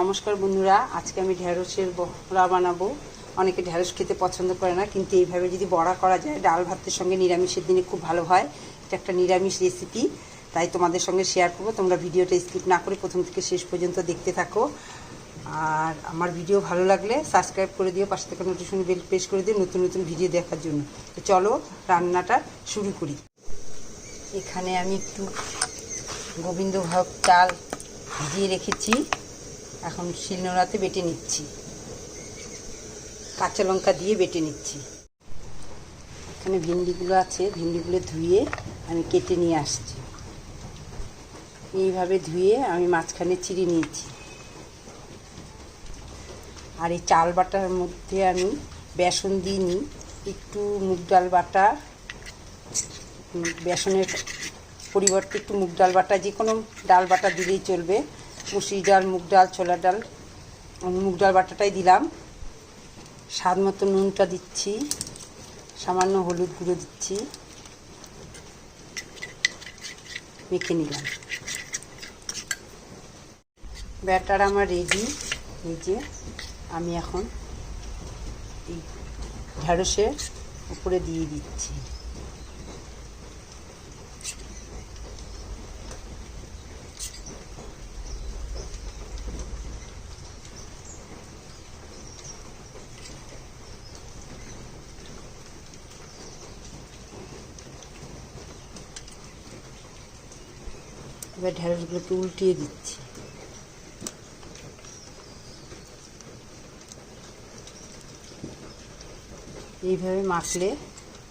নমস্কার বন্ধুরা, আজকে আমি ঢ্যাঁড়সের বড়া বানাবো। অনেকে ঢ্যাঁড়স খেতে পছন্দ করে না, কিন্তু এইভাবে যদি বড়া করা যায়, ডাল ভাতের সঙ্গে নিরামিষের দিনে খুব ভালো হয়। এটা একটা নিরামিষ রেসিপি তাই তোমাদের সঙ্গে শেয়ার করব। তোমরা ভিডিওটা স্কিপ না করে প্রথম থেকে শেষ পর্যন্ত দেখতে থাকো। আর আমার ভিডিও ভালো লাগলে সাবস্ক্রাইব করে দিও, পাশে থেকে নোটিফিকেশন বেল প্রেস করে দিও, নতুন নতুন ভিডিও দেখার জন্য। তো চলো, রান্নাটা শুরু করি। এখানে আমি একটু গোবিন্দভোগ চাল ভিজিয়ে রেখেছি। এখন শিলনোড়াতে বেটে নিচ্ছি। কাঁচা লঙ্কা দিয়ে বেটে নিচ্ছি। এখানে ভিন্ডিগুলো আছে, ভিন্ডিগুলো ধুয়ে আমি কেটে নিয়ে আসছি। এইভাবে ধুয়ে আমি মাঝখানে চিড়ে নিয়েছি। আর এই চাল বাটার মধ্যে আমি বেসন দিইনি, একটু মুগ ডাল বাটা বেসনের পরিবর্তে একটু মুগ ডাল বাটা যে কোনো ডাল বাটা দিলেই চলবে। মুসুরি ডাল মুগ ডাল, ছোলার ডাল মুগ ডাল বাটাটাই দিলাম। স্বাদ মতো নুনটা দিচ্ছি, সামান্য হলুদ গুঁড়ো দিচ্ছি। মেখে নিলাম। ব্যাটার আমার রেডি যে আমি এখন এই ঢ্যাঁড়সের উপরে দিয়ে দিচ্ছি। এবার ঢ্যাঁড়সগুলোকে উল্টিয়ে দিচ্ছি। এইভাবে মাখলে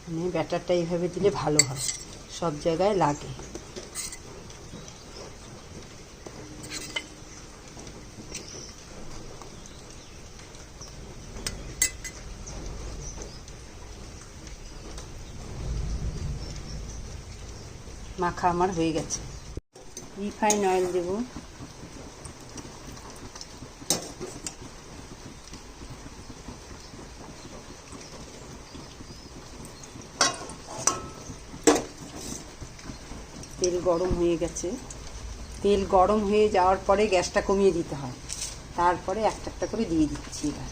মানে ব্যাটারটা এইভাবে দিলে ভালো হয়, সব জায়গায় লাগে। মাখা আমার হয়ে গেছে। রিফাইন অয়েল দেব তেল গরম হয়ে গেছে। তেল গরম হয়ে যাওয়ার পরে গ্যাসটা কমিয়ে দিতে হয়। তারপরে একটা একটা করে দিয়ে দিচ্ছি এবার।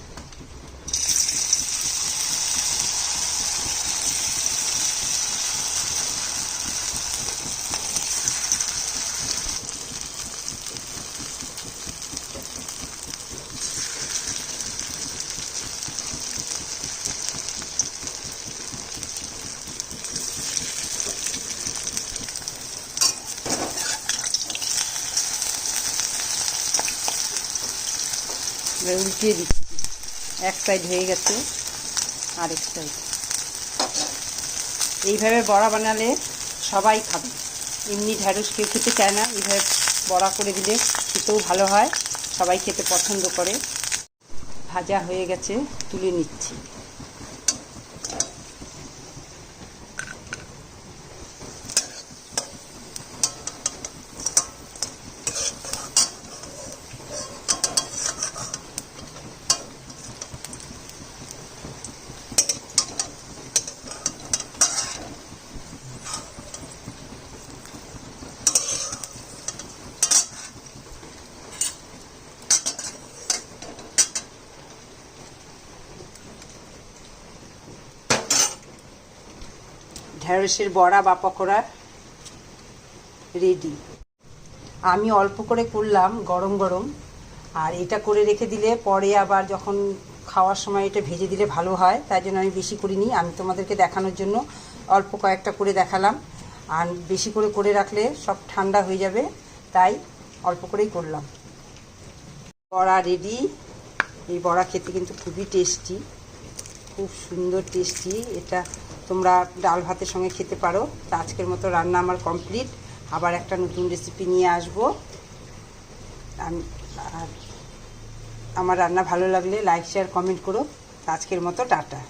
এবার উল্টিয়ে দিচ্ছি। এক সাইড হয়ে গেছে, আরেক সাইড এইভাবে বড়া বানালে সবাই খাবে। এমনি ঢ্যাঁড়স কেউ খেতে চায় না, এইভাবে বড়া করে দিলে খেতেও ভালো হয়। সবাই খেতে পছন্দ করে। ভাজা হয়ে গেছে, তুলে নিচ্ছি। ঢ্যাঁড়সের বড়া বা পকোড়া রেডি আমি অল্প করে করলাম, গরম গরম। আর এটা করে রেখে দিলে পরে আবার যখন খাওয়ার সময় এটা ভেজে দিলে ভালো হয়, তাই জন্য আমি বেশি করিনি। আমি তোমাদেরকে দেখানোর জন্য অল্প কয়েকটা করে দেখালাম। আর বেশি করে করে রাখলে সব ঠান্ডা হয়ে যাবে, তাই অল্প করেই করলাম। বড়া রেডি এই বড়া খেতে কিন্তু খুবই টেস্টি খুব সুন্দর টেস্টি এটা তোমরা ডাল ভাতের সঙ্গে খেতে পারো। তা আজকের মতো রান্না আমার কমপ্লিট। আবার একটা নতুন রেসিপি নিয়ে আসব। আর আমার রান্না ভালো লাগলে লাইক শেয়ার কমেন্ট করো। আজকের মতো টাটা।